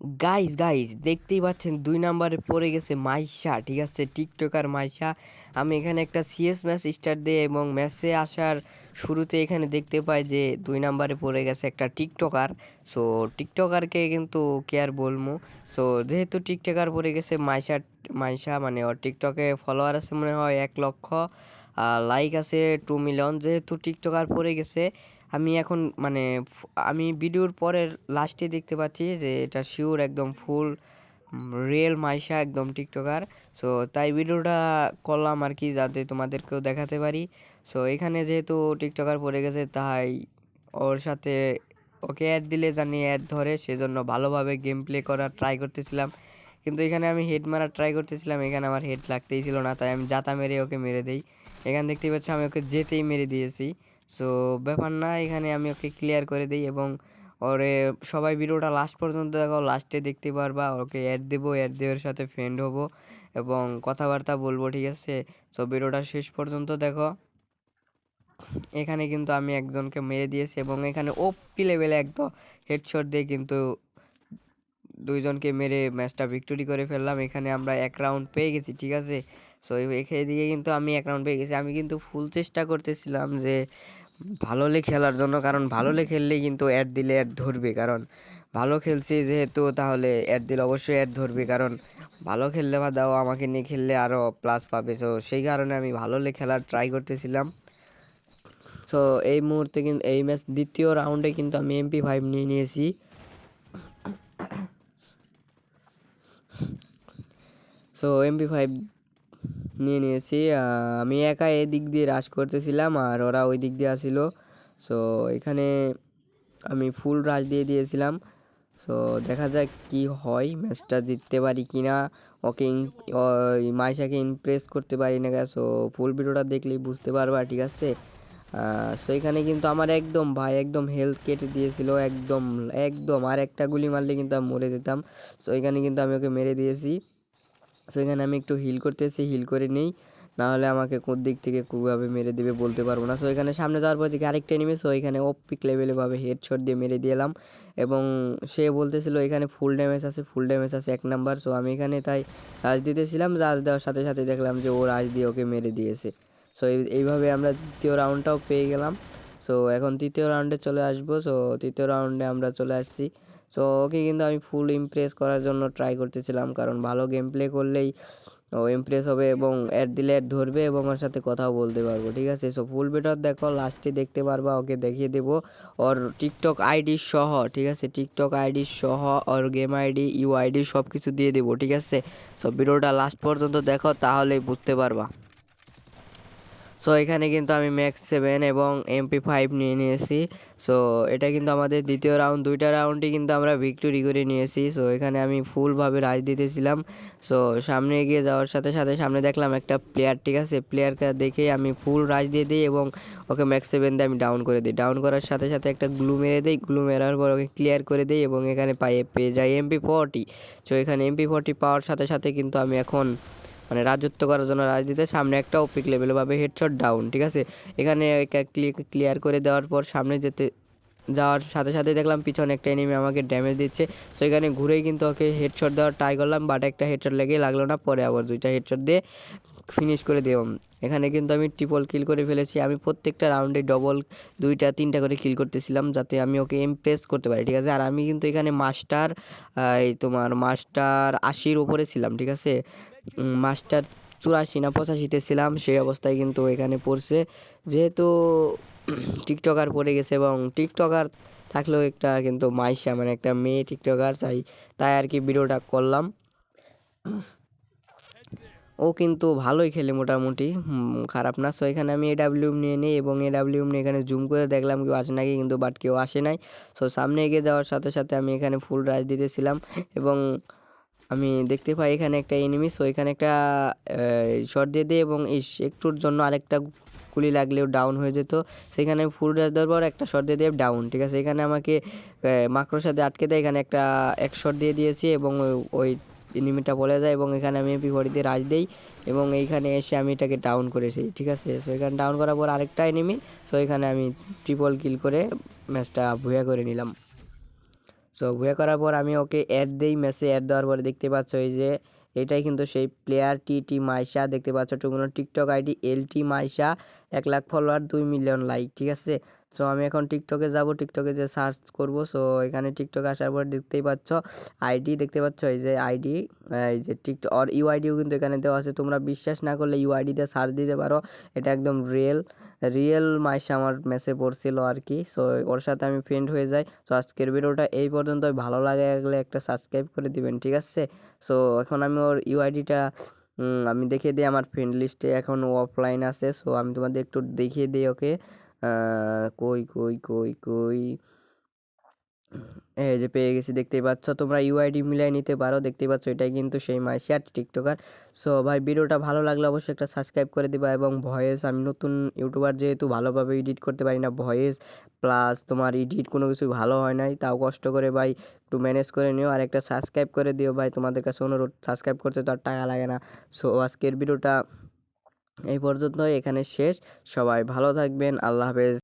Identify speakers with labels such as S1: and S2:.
S1: Guys guys দেখতেই পাচ্ছেন দুই নাম্বারে পড়ে গেছে মাইশা, ঠিক আছে? টিকটকার মাইশা। আমি এখানে একটা সিএস ম্যাচ স্টার্ট দিই এবং ম্যাচে আসার শুরুতে এখানে দেখতে পাই যে দুই নাম্বারে পড়ে গেছে একটা টিকটকার। সো টিকটকারকে কিন্তু কে আর বলব? সো যেহেতু টিকটকার পড়ে গেছে মাইশা মাইশা মানে ওর টিকটকে ফলোয়ার আছে মনে হয় এক লক্ষ লাইক আছে টু মিলিয়ন যেহেতু টিকটকার পড়ে গেছে আমি এখন মানে আমি ভিডিওর পরের লাস্টে দেখতে পাচ্ছি যে এটা শিওর একদম ফুল রিয়েল মাইশা একদম টিকটকার। সো তাই ভিডিওটা করলাম আর কি যাতে তোমাদেরকেও দেখাতে পারি। সো এখানে যেহেতু টিকটকার পড়ে গেছে, তাই ওর সাথে ওকে অ্যাড দিলে জানি অ্যাড ধরে, সেজন্য ভালোভাবে গেম প্লে করার ট্রাই করতেছিলাম। কিন্তু এখানে আমি হেড মারার ট্রাই করতেছিলাম, এখানে আমার হেড লাগতেই ছিল না, তাই আমি জাতা মেরে ওকে মেরে দেই। এখানে দেখতেই পাচ্ছ আমি ওকে যেতেই মেরে দিয়েছি। সো ব্যাপার না, এখানে আমি ওকে ক্লিয়ার করে দিই এবং ওরে সবাই ভিডিওটা লাস্ট পর্যন্ত দেখো লাস্টে দেখতে পারবা, ওকে অ্যাড দেবো অ্যাড দেওয়ার সাথে ফ্রেন্ড হব এবং কথাবার্তা বলব, ঠিক আছে? সো ভিডিওটা শেষ পর্যন্ত দেখো। এখানে কিন্তু আমি একজনকে মেরে দিয়েছি এবং এখানে ওপি লেভেলে একদম হেডশট দিয়ে কিন্তু দুইজনকে মেরে ম্যাচটা ভিক্টোরি করে ফেললাম। এখানে আমরা এক রাউন্ড পেয়ে গেছি, ঠিক আছে? সো এখানে দিকে কিন্তু আমি এক রাউন্ড পেয়ে গেছি। আমি কিন্তু ফুল চেষ্টা করতেছিলাম যে ভালো লে খেলার জন্য, কারণ ভালো লে খেললেই কিন্তু অ্যাড দিলে অ্যাড ধরবে। কারণ ভালো খেলছি যেহেতু, তাহলে অ্যাড দিলে অবশ্যই অ্যাড ধরবে। কারণ ভালো খেললে বা দাও, আমাকে নিয়ে খেললে আরও প্লাস পাবে। সো সেই কারণে আমি ভালো লে খেলার ট্রাই করতেছিলাম। সো এই মুহূর্তে কিন্তু এই ম্যাচ, দ্বিতীয় রাউন্ডে কিন্তু আমি এমপি ফাইভ নিয়ে নিয়েছি। সো এমপি ফাইভ নিয়ে নিয়েছি। আমি একা এদিক দিয়ে রাশ করতেছিলাম আর ওরা ওই দিক দিয়ে আসিল। সো এখানে আমি ফুল রাশ দিয়ে দিয়েছিলাম। সো দেখা যাক কি হয় ম্যাচটা জিততে পারি কি না। ওকে মাইশাকে ইমপ্রেস করতে পারি না সো ফুল ভিডিওটা দেখলেই বুঝতে পারবা, ঠিক আছে? সো এখানে কিন্তু আমার একদম, ভাই একদম হেলথ কেটে দিয়েছিল, একদম একদম। আর একটা গুলি মারলে কিন্তু আমি মরে যেতাম। সো এখানে কিন্তু আমি ওকে মেরে দিয়েছি। সো এখানে আমি একটু হিল করতে করতেছি হিল করে নেই। না হলে আমাকে কোন দিক থেকে কীভাবে মেরে দেবে বলতে পারব না। সো এখানে সামনে যাওয়ার পর দিকে আরেকটা এনিমি সো এখানে অপিক লেভেলে ভাবে হেডশট দিয়ে মেরে দিলাম। এবং সে বলতেছিল এখানে ফুল ড্যামেজ আছে ফুল ড্যামেজ আছে এক নাম্বার সো আমি এখানে তাই রাজ দিতেছিলাম রাজ দেওয়ার সাথে সাথে দেখলাম যে ও রাজ দিয়ে ওকে মেরে দিয়েছে। সো এইভাবে আমরা দ্বিতীয় রাউন্ডটাও পেয়ে গেলাম। সো এখন তৃতীয় রাউন্ডে চলে আসব। সো তৃতীয় রাউন্ডে আমরা চলে আসছি। সো ওকে কিন্তু আমি ফুল ইমপ্রেস করার জন্য ট্রাই করতেছিলাম। কারণ ভালো গেম প্লে করলেই ও ইমপ্রেস হবে এবং অ্যাড দিলে অ্যাড ধরবে এবং ওর সাথে কথাও বলতে পারব, ঠিক আছে? সো ফুল বেটার দেখো লাস্টে দেখতে পারবা, ওকে দেখিয়ে দেবো। ওর টিকটক আইডি সহ, ঠিক আছে? টিকটক আইডি সহ, ওর গেম আইডি ইউ আইডি সব কিছু দিয়ে দেবো, ঠিক আছে? সো ভিডিওটা লাস্ট পর্যন্ত দেখো, তাহলেই বুঝতে পারবা। সো এখানে কিন্তু আমি ম্যাক্স সেভেন এবং এমপি ফাইভ নিয়ে নিয়েছি। সো এটা কিন্তু আমাদের দ্বিতীয় রাউন্ড দুইটা রাউন্ডই কিন্তু আমরা ভিক্টোরি করে নিয়েছি। সো এখানে আমি ফুলভাবে রাজ দিতেছিলাম। সো সামনে এগিয়ে যাওয়ার সাথে সাথে সামনে দেখলাম একটা প্লেয়ার ঠিক আছে? প্লেয়ারকে দেখে আমি ফুল রাজ দিয়ে দিই এবং ওকে ম্যাক্স সেভেন দিয়ে আমি ডাউন করে দিই। ডাউন করার সাথে সাথে একটা গ্লু মেরে দিই। গ্লু মেরার পর ওকে ক্লিয়ার করে দিই এবং এখানে পাই পেয়ে যাই এমপি ফোরটি সো এখানে এমপি ফোরটি পাওয়ার সাথে সাথে কিন্তু আমি এখন মানে রাজত্ব করার জন্য রাজনীতিতে সামনে একটা ওপিক লেভেল পাবে হেডশট ডাউন ঠিক আছে? এখানে ক্লিয়ার করে দেওয়ার পর সামনে যেতে, যাওয়ার সাথে সাথে দেখলাম পিছনে একটা এনিমি আমাকে ড্যামেজ দিচ্ছে। সো এখানে ঘুরেই কিন্তু ওকে হেডশট দেওয়ার ট্রাই করলাম বাট একটা হেডশট লেগে লাগল না, পরে আবার দুইটা হেডশট দিয়ে ফিনিশ করে দিলাম এখানে কিন্তু আমি ট্রিপল কিল করে ফেলেছি। আমি প্রত্যেকটা রাউন্ডে ডবল দুইটা, তিনটা করে কিল করতেছিলাম যাতে আমি ওকে ইমপ্রেস করতে পারি, ঠিক আছে? আর আমি কিন্তু এখানে মাস্টার এই তোমার মাস্টার আশির ওপরে ছিলাম, ঠিক আছে? মাস্টার চুরাশি না পঁচাশিতে ছিলাম, সেই অবস্থায় কিন্তু এখানে পড়ছে। যেহেতু টিকটকার পড়ে গেছে এবং টিকটকার থাকলেও একটা কিন্তু মাইশা মানে একটা মেয়ে টিকটকার চাই তাই আর কি ভিডিওটা করলাম। ও কিন্তু ভালোই খেলে মোটামুটি। খারাপ না। সো এখানে আমি এডাব্লিউএম নিয়ে নিই এবং এডাব্লিউএম নিয়ে এখানে জুম করে দেখলাম কেউ আসে নাকি, কিন্তু বাট কেউ আসে নাই। সো সামনে এগিয়ে যাওয়ার সাথে সাথে আমি এখানে ফুল রাজ দিতেছিলাম এবং আমি দেখতে পাই এখানে একটা এনিমি সো এখানে একটা শট দিয়ে দিই এবং ইস, একটুর জন্য আরেকটা গুলি লাগলেও ডাউন হয়ে যেত। সেখানে ফুল রাজ দেওয়ার পর একটা শট দিয়ে দিয়ে ডাউন ঠিক আছে? এখানে আমাকে মাকড়োর সাথে আটকে দেয়। এখানে একটা, এক শট দিয়ে দিয়েছি এবং ওই এনিমিটা বলে যায় এবং এখানে আমি এমপি দিয়ে রাজ দেই এবং এইখানে এসে আমি এটাকে ডাউন করেছি ঠিক আছে? সো এখানে ডাউন করার পর আরেকটা এনিমি সো এখানে আমি ট্রিপল কিল করে ম্যাচটা ভুয়া করে নিলাম। সো ভুয়া করার পর আমি ওকে অ্যাড দেই ম্যাচে অ্যাড দেওয়ার পরে দেখতে পাচ্ছ এই যে, এটাই কিন্তু সেই প্লেয়ার টি টি মাইশা, দেখতে পাচ্ছ টুকুনো TikTok ID L T Maisha, এক লাখ ফলোয়ার দুই মিলিয়ন লাইক ঠিক আছে? সো আমি এখন টিকটকে যাব। টিকটকে যে সার্চ করব। সো এখানে টিকটকে আসার পর দেখতেই পাচ্ছ আইডি দেখতে পাচ্ছ? এই যে আইডি এই যে টিকটক আর ইউআইডিও কিন্তু এখানে দেওয়া আছে। তোমরা বিশ্বাস না করলে ইউআইডিতে সার্চ দিতে পারো। এটা একদম রিয়েল রিয়েল মাইশা আমার মেসে পড়ছিল আর কি। সো ওর সাথে আমি ফ্রেন্ড হয়ে যাই। সো আজকের ভিডিওটা এই পর্যন্ত ভালো লাগে গেলে একটা সাবস্ক্রাইব করে দিবেন, ঠিক আছে? সো এখন আমি ওর ইউআইডিটা আমি দেখিয়ে দিই আমার ফ্রেন্ড লিস্টে এখন অফলাইন আছে। সো আমি তোমাদের একটু দেখিয়ে দিই ওকে কই কই কই কই? এই যে পেয়ে গেছি, দেখতেই পাচ্ছ। তোমরা ইউআইডি মিলাই নিতে পারো, দেখতেই পাচ্ছ এটাই কিন্তু সেই মাইশিয়ার টিকটকার সো ভাই, ভিডিওটা ভালো লাগলে অবশ্যই একটা সাবস্ক্রাইব করে দিবা এবং ভয়েস, আমি নতুন ইউটিউবার যেহেতু ভালোভাবে এডিট করতে পারি না, ভয়েস প্লাস তোমার এডিট কোনো কিছু ভালো হয় নাই, তাও কষ্ট করে ভাই একটু ম্যানেজ করে নিও। আর একটা সাবস্ক্রাইব করে দিও ভাই, তোমাদের কাছে অনুরোধ সাবস্ক্রাইব করতে তো আর টাকা লাগে না। সো আজকের ভিডিওটা এই পর্যন্ত এখানে শেষ। সবাই ভালো থাকবেন আল্লাহ হাফেজ।